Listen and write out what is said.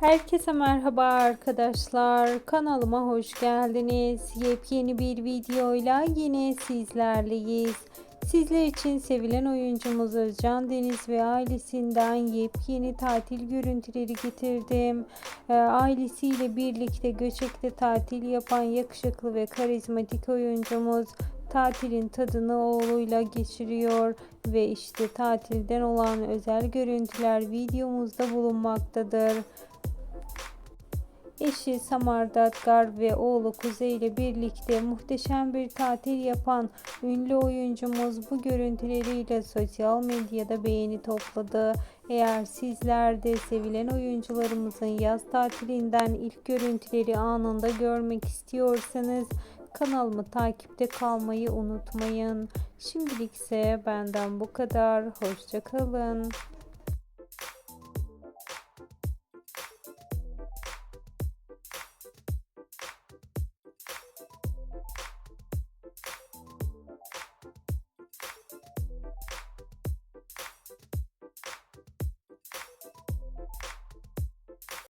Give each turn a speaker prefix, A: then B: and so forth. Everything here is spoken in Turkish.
A: Herkese merhaba arkadaşlar. Kanalıma hoş geldiniz. Yepyeni bir videoyla yine sizlerleyiz. Sizler için sevilen oyuncumuz Özcan Deniz ve ailesinden yepyeni tatil görüntüleri getirdim. Ee, ailesiyle birlikte Göçek'te tatil yapan yakışıklı ve karizmatik oyuncumuz tatilin tadını oğluyla geçiriyor ve işte tatilden olan özel görüntüler videomuzda bulunmaktadır. Eşi Samar Dadgar ve oğlu Kuzey ile birlikte muhteşem bir tatil yapan ünlü oyuncumuz bu görüntüleriyle sosyal medyada beğeni topladı. Eğer sizler de sevilen oyuncularımızın yaz tatilinden ilk görüntüleri anında görmek istiyorsanız kanalımı takipte kalmayı unutmayın. Şimdilik ise benden bu kadar. Hoşçakalın.